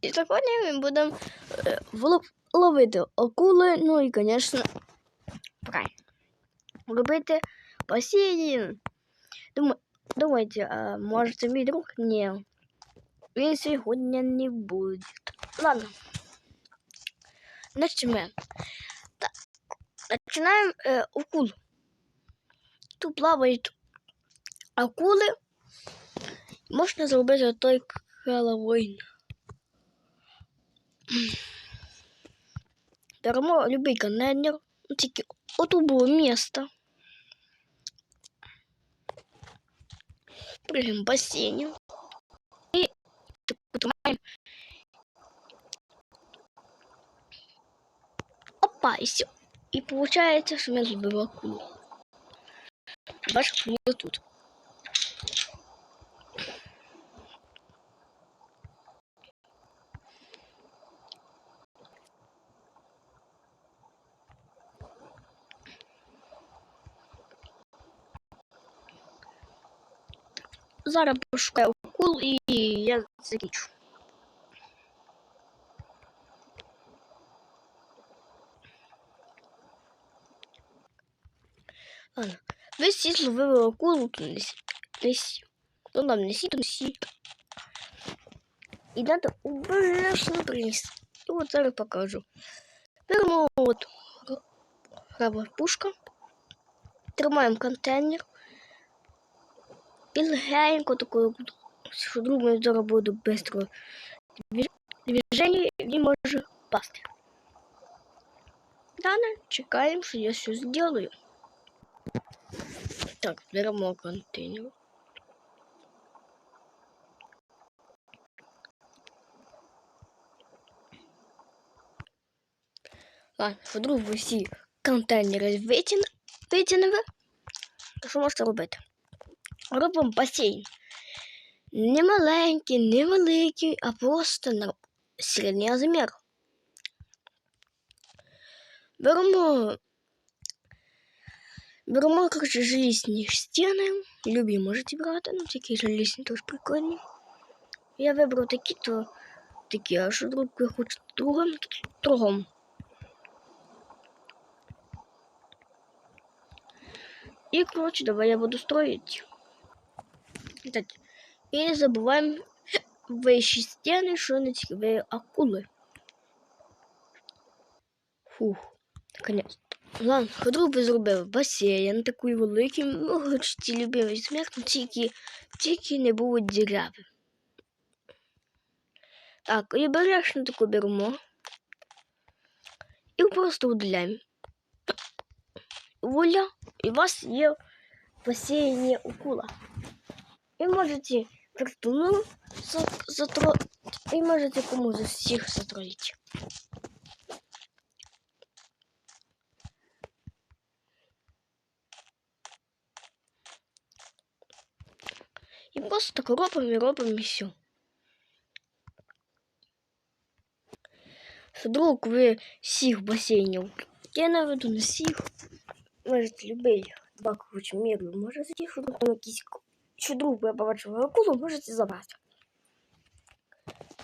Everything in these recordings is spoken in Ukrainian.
І сьогодні ми будемо е, ловити акули, ну і, звісно, правильно, робити басейн. Думаю, думаєте, а може це мій друг? Ні. Він сьогодні не буде. Ладно. Начнемо. Так. Починаємо е. Тут плавають акули. Можна зробити той Хеллоуін. Беремо любий контейнер. Ну, Тільки отут було місто. Прыгаем в бассейне. И тримаємо. Опа, і все. І получается, що я зробив акулу. Бачиш, що ми тут. Зараз пошукаю акул і я закінчу. Ладно. Ви всі зловили акулу, то не сі. Не сі. Ну там не сі, то не сі. І треба обережно принести. І от зараз покажу. Беремо от грава пушка. Тримаємо контейнер. Такою, що думаю, зараз буде бистро движення, він може впасти. Далі чекаємо, що я щось зроблю. Так, беремо контейнер. Ладно, по-друге, всі контейнери витягнули. Що можете робити? Робимо басейн. Не маленький, не великий, а просто на середнього розміру. Беремо Беремо, коротше, желізні стіни. Любі можете брати, ну такі желізні теж прикольні. Я вибрав такі, то такі, а що друг хоче другом, другом. И, короче, давай я буду строить. Так. И не забываем вищі стіни, що не цікаві акули. Фух, наконец. Ладно, подруби зробив басейн такий великий, ці любимий сміх, тільки, тільки не було діряви. Так, і бережно таку беремо. І просто удаляємо. Воля, і у вас є в басейні акула. І можете картону затроить, і можете кому з всіх затроїти. І просто так робимо і робимо і все. Вдруг ви всіх басейнів я наведу на всіх. Можете любий бакович міру, може всіх, вдруг там якийсь чудруг я побачив акулу, можете забрати.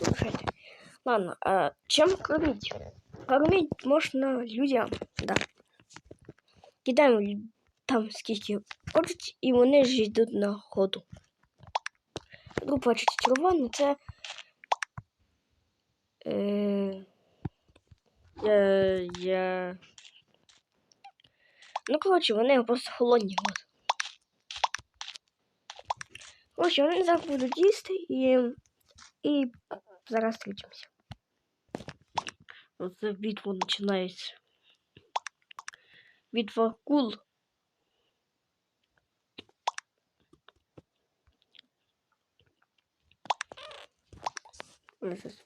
Слушайте. Ладно, а чем кормить? Кормить можно людям, да. Кидаємо там скільки хочуть, і вони ж йдуть на ходу. Бачите, червоне це. Е, е. Ну, коротше, вони просто холодні. От. Коротше, вони зараз будуть їсти і. І зараз зустрічимося. Оце битва починається. Битва акул. Я сейчас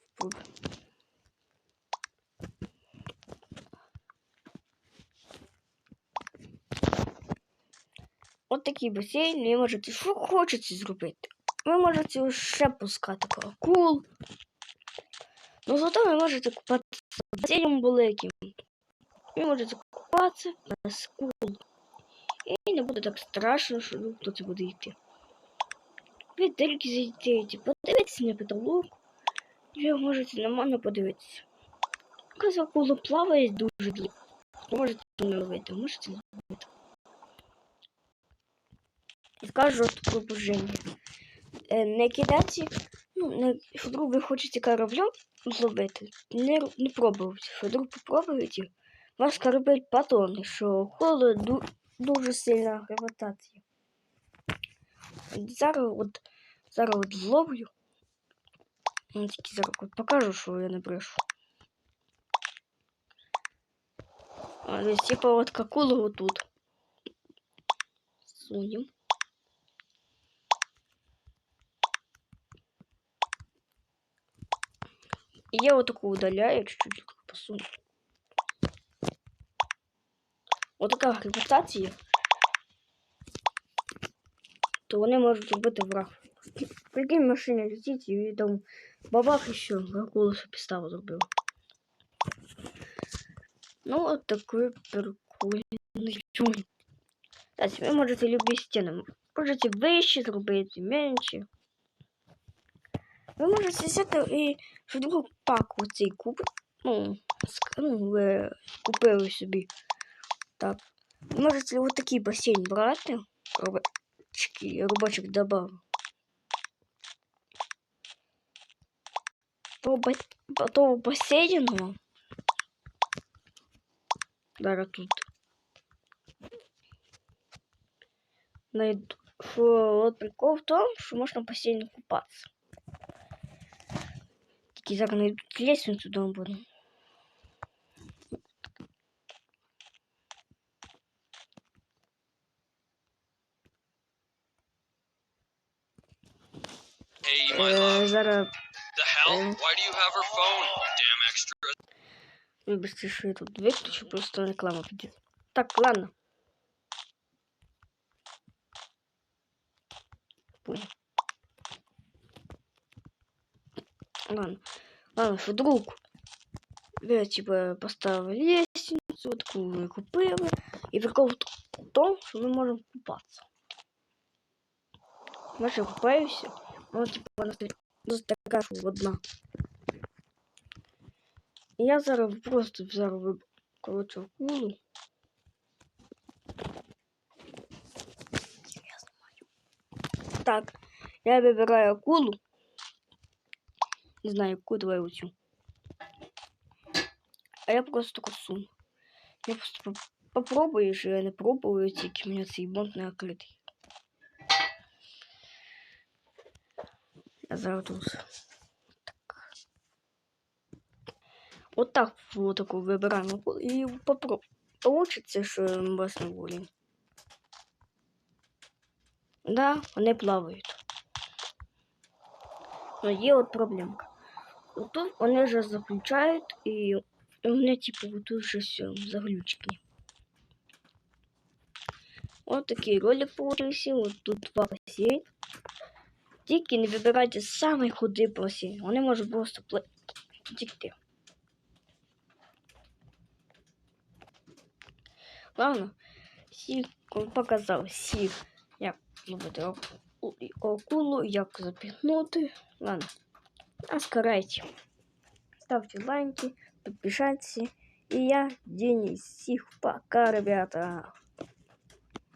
Такий басейн, ви можете що хочете зробити. Ви можете ще пускати акул. Ну зато ви можете купатися басейном великим. Ви можете купатися на скул. І не буде так страшно, що ну, хто це буде йти. Ви тільки зайдете, подивитися на потолок. Ви можете на мене подивитися. Акула плаває дуже глибоко. Можете не ловити, можете не ловити. Скажу пропоження. Е, не кидайте, ну, не, вдруг ви хочете кораблем зловити, не, не пробуйте. Вдруг попробуєте, у вас корабель потоне, що холод ду, дуже сильна гравітація. Зараз от, зараз от зловлю. Ну, тільки зараз от покажу, що я не брешу. А, типа от какулу вот тут. Сунем. И я вот такую удаляю, чуть-чуть посуну. Вот така гравітація. То вони можуть робити враг. Прикинь, машина летить і там бабах що, акула підставу зробила. Ну, от такой прикольний чун. Так, ви можете любі стіни. Можете вище зробити, менше. Ви можете взяти і вдруг пак оцей купити. Ну, ну, ви купили собі. Так. Можете вот такий басейн брати. Робочки, робочих добав. По, ба... по басейну. Зараз тут. Найду. Фу, от прикол в том, что можно бассейне купаться. Тільки зараз найдуть лестницю дома буду. Hey, my Е, love. зараз The hell? uh, Why do you have her phone, you damn extra? Вибачте, що я тут виключу, просто реклама піде. Так, ладно. Понял. Ладно. Ладно, що друг. Ви, типа, поставили лестницю, таку ви купили. І прикол в т- в тому, що ми можемо купатися. Ми ще купаємося. Ну, типа, вона стоїть досить така, що одна. І я зараз просто зараз виб... коротше, акулу. Я знімаю. Так, я вибираю акулу. Не знаю, яку давай оцю. А я просто косу. Я просто поп- попробую, що я не пробую, тільки у мене цей не відкритий. Я зараз. Так. Вот так вот такую выбираем и попробуем. Получится, что вас на волі. Да, вони плавають. Но є от проблемка. Тут вони вже заключають і вони типу вже все заглючені. Вот такий ролик получився. Вот тут два басейн. Тільки не вибирайте самий худий басейн. Вони можуть просто потекти. Ладно, всіх показав всіх, як зробити аку- акулу, як запігнути. Ладно, оскарайте. Ставьте лайки, подпишитесь. И я, Денис, всех пока, ребята.